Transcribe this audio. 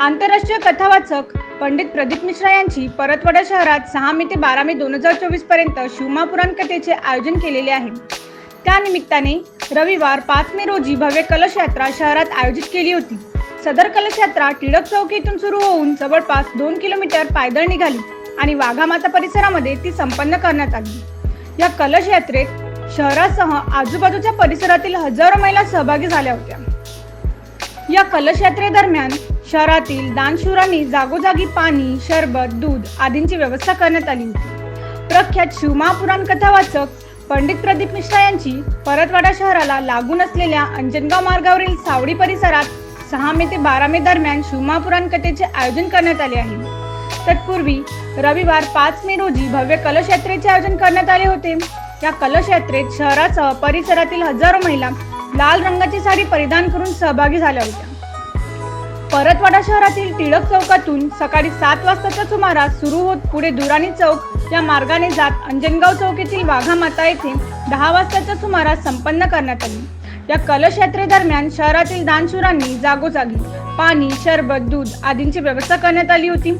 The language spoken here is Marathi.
आंतरराष्ट्रीय कथावाचक पंडित प्रदीप मिश्रा यांची परतवाडा शहरात सहा मे ते बारा मे दोन हजार चोवीसपर्यंत शिवमा पुराण कथेचे आयोजन केलेले आहे. त्यानिमित्ताने रविवार पाच मे रोजी भव्य कलश यात्रा शहरात आयोजित केली होती. सदर कलश यात्रा टिळक चौक येथून सुरू होऊन जवळपास दोन किलोमीटर पायदळ निघाली आणि वाघामाता परिसरामध्ये ती संपन्न करण्यात आली. या कलश यात्रेत शहरासह आजूबाजूच्या परिसरातील हजारो महिला सहभागी झाल्या होत्या. या कलश यात्रेदरम्यान शहरातील दानशूरांनी जागोजागी पाणी शरबत दूध आदींची व्यवस्था करण्यात आली होती. प्रख्यात शिवमहापुराण कथावाचक पंडित प्रदीप मिश्रा यांची परतवाडा शहराला लागून असलेल्या अंजनगाव मार्गावरील सावडी परिसरात सहा मे ते बारा मे दरम्यान शिवमहापुराण कथेचे आयोजन करण्यात आले आहे. तत्पूर्वी रविवार पाच मे रोजी भव्य कलश यात्रेचे आयोजन करण्यात आले होते. या कलश यात्रेत शहरासह परिसरातील हजारो महिला लाल रंगाची साडी परिधान करून सहभागी झाल्या होत्या. परतवाडा शहरातील टिळक चौकातून सकाळी सात वाजताच्या सुमारास सुरू होत पुढे दुराणी चौक या मार्गाने जात अंजनगाव चौक येथील वाघामाता येथे दहा वाजताच्या सुमारास संपन्न करण्यात आली. या कलश यात्रेदरम्यान शहरातील दानशूरांनी जागोजागी पाणी शरबत दूध आदींची व्यवस्था करण्यात आली होती.